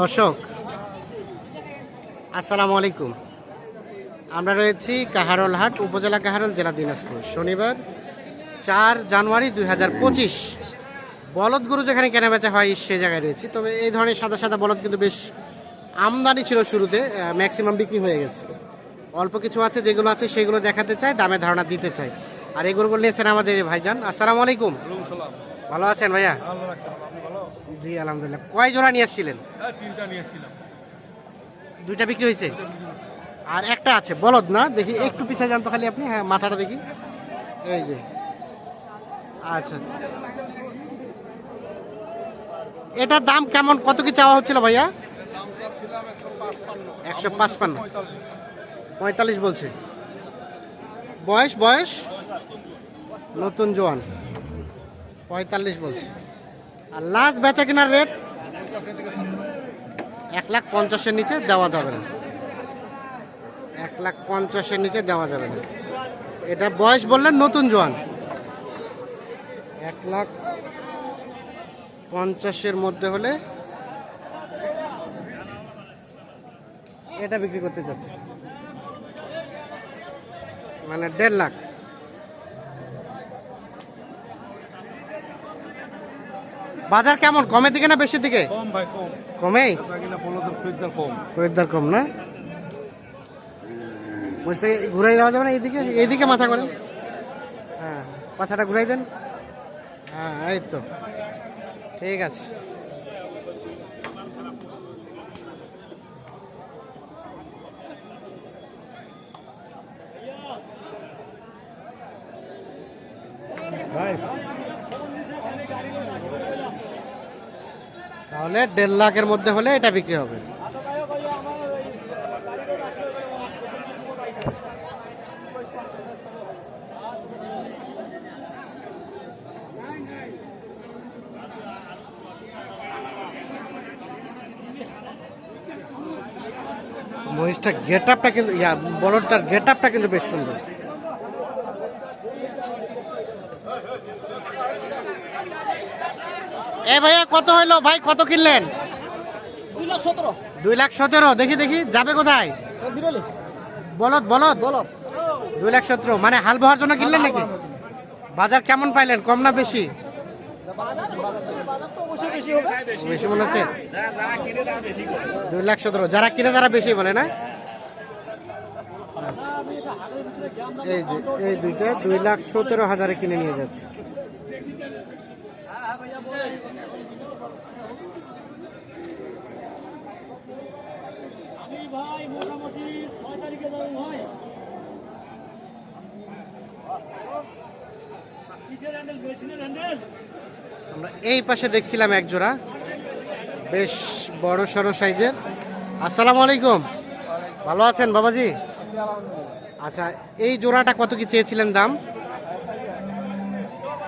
দর্শক আসসালামু আলাইকুম। আমরা রয়েছি কাহারল হাট উপজেলা কাহারল জেলা দিনাজপুর। শনিবার চার জানুয়ারি দুই হাজার পঁচিশ। বলদ গরু যেখানে কেনাবেচা হয় সে জায়গায় রয়েছি। তবে এই ধরনের সাদা সাদা বলদ কিন্তু বেশ আমদানি ছিল শুরুতে ম্যাক্সিমাম বিক্রি হয়ে গেছে। অল্প কিছু আছে যেগুলো আছে সেগুলো দেখাতে চাই দামে ধারণা দিতে চাই। আর এই গরুগুলো নিয়েছেন আমাদের ভাইজান। আসসালামু আলাইকুম। ভালো আছেন ভাইয়া ভালো লাগছে আপনি ভালো জি আলহামদুলিল্লাহ। কয় জোড়া নিয়ে আসছিলেন? হ্যাঁ দুইটা বিক্রি হয়েছে? আর একটা আছে বলদ না? দেখি একটু পিছিয়ে যান তো খালি আপনি। হ্যাঁ মাথাটা দেখি। এই যে। আচ্ছা। এটার দাম কেমন? কত কি চাওয়া হচ্ছিল ভাইয়া? একশো পাঁচপান্ন। পঁয়তাল্লিশ বলছে। বয়স বয়স? নতুন জোয়ান। পঁয়তাল্লিশ বলছে। আর লাস্ট বেচা কেনার রেট এক লাখ পঞ্চাশের নিচে দেওয়া যাবে না। এক লাখ পঞ্চাশের নিচে দেওয়া যাবে না। এটা বয়স বললেন নতুন জোয়ান। এক লাখ পঞ্চাশের মধ্যে হলে এটা বিক্রি করতে চাচ্ছে। মানে দেড় লাখ। বাজার কেমন? কমের দিকে না বেশির দিকে? কম ভাই কম। কমেই? খরিদ্দার কম। না? বসটাকে ঘুরাই দেওয়া যাবে না এইদিকে? এইদিকে মাথা করেন হ্যাঁ পাছাটা ঘুরাই দেন। হ্যাঁ এই তো। ঠিক আছে। ভাই তাহলে দেড় লাখের মধ্যে হলে এটা বিক্রি হবে। মহিষটা গেট আপটা কিন্তু, ইয়া বলটার গেট আপটা কিন্তু বেশ সুন্দর। এ ভাইয়া কত হইল? ভাই কত কিনলেন? দুই লাখ সতেরো। দেখি দেখি যাবে কোথায়? বলদ বলদ? বলো দুই লাখ সতেরো। মানে হাল বাহার জন্য কিনলেন নাকি? বাজার কেমন পাইলেন? কম না বেশি? বেশি মনে হচ্ছে? দুই লাখ সতেরো। যারা কিনে তারা বেশি বলে না। এই যে এই দুইটা দুই লাখ সতেরো হাজারে কিনে নিয়ে যাচ্ছে। আমি ভাই, মোটামুটি ছয় তারিখে যাব ভাই। আমরা এই পাশে দেখছিলাম এক জোড়া। বেশ বড় সড়ো সাইজের। আসসালামু আলাইকুম। ভালো আছেন বাবাজি? আচ্ছা এই জোড়াটা কত কি চেয়েছিলেন দাম?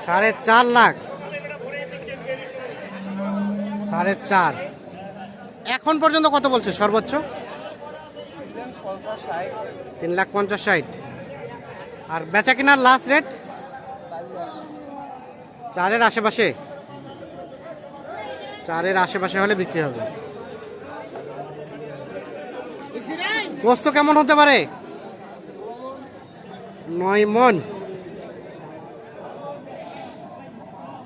সাড়ে চার লাখ। সাড়ে চার। এখন পর্যন্ত কত বলছে সর্বোচ্চ? তিন লাখ পঞ্চাশ ষাট। আর বেচা কেনার লাস্ট রেট চারের আশেপাশে। চারের আশেপাশে হলে বিক্রি হবে। গোস্ত কেমন হতে পারে? নয় মন।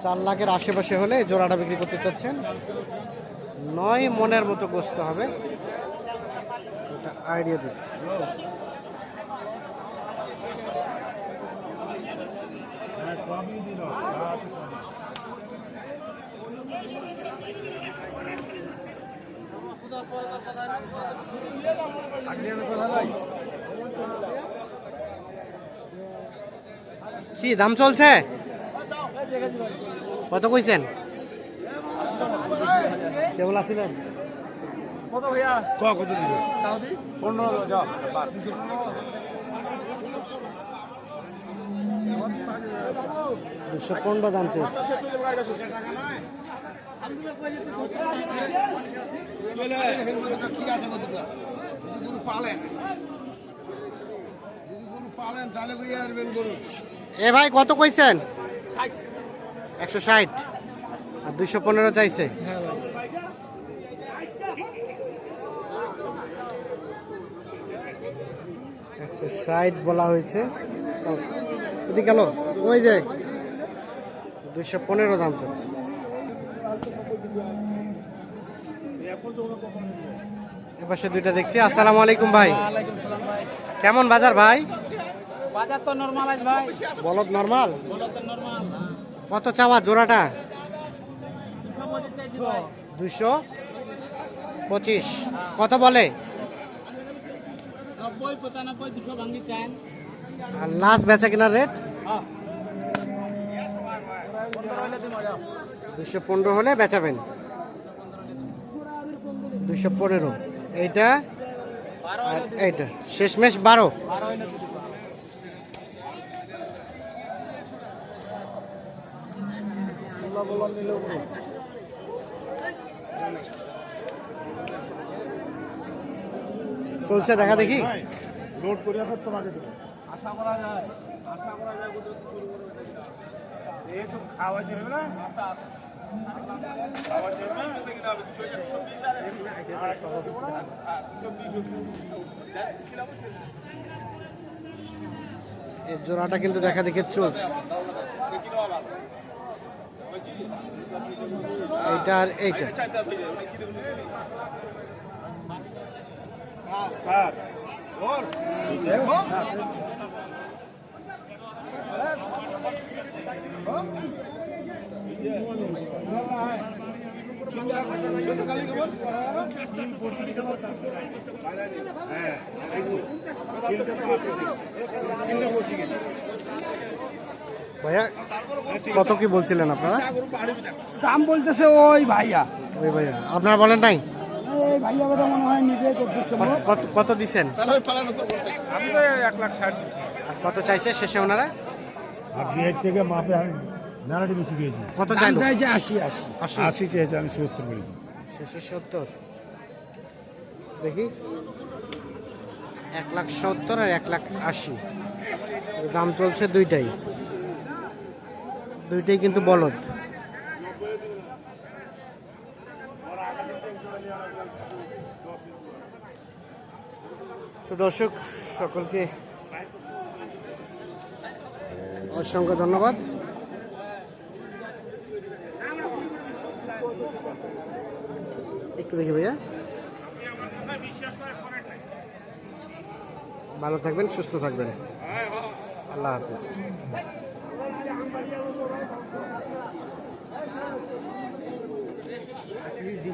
চার লাখের আশেপাশে হলে জোড়াটা বিক্রি করতে চাচ্ছেন। নয় মনের মতো গোস্ত হবে। আইডিয়া দিচ্ছি। কি দাম চলছে? কত কইছেন? কেবল আসিলেন কত ভাইয়া? ক কত দিবে? সাউদি? দুশো পনেরো দাম গরু এ ভাই কত কইছেন? একশো ষাট। আর দুইশো পনেরো চাইছে। একশো ষাট বলা হয়েছে। এদিকে গেল। ওই যে দুইশো পনেরো দাম চাচ্ছে। এপাশে দুইটা দেখছি। আসসালামু আলাইকুম ভাই। কেমন বাজার ভাই? বাজার তো নরমাল আজ ভাই। বলদ নরমাল কত চাওয়া জোড়াটা? দুশো পঁচিশ। কত বলে? আর লাস্ট বেচা কেনার রেট হ্যাঁ। পনেরো হলে দুশো পনেরো হলে বেচাবেন। দুশো পনেরো। এইটা? এইটা? শেষমেশ বারো। হলে দিবি চলছে দেখা দেখি। লোড করে এখন তোমাকে দেবো। আশা করা যায় আশা করা যায় এই তো খাওয়া যাবে না? এর জোড়াটা কিন্তু দেখা দেখি চলছে। এইটা আর এইটা। হ্যাঁ। ভাইয়া কত কি বলছিলেন আপনারা? দাম বলতেছে ওই ভাইয়া। ওই ভাইয়া। আপনারা বলেন নাই? এই ভাইয়া মনে হয় নিজে কত- কত কত চাইছে শেষে ওনারা? কত চাইছে আশি আশি। আশি আশি চেয়েছে আমি সত্তর বলেছি শেষে সত্তর। দেখি। এক লাখ সত্তর আর এক লাখ আশি। দাম চলছে দুইটাই। দুইটাই কিন্তু বলদ। তো দর্শক, সকলকে অসংখ্য ধন্যবাদ। একটু দেখি ভাইয়া। ভালো থাকবেন, সুস্থ থাকবেন। আল্লাহ হাফিজ। Easy.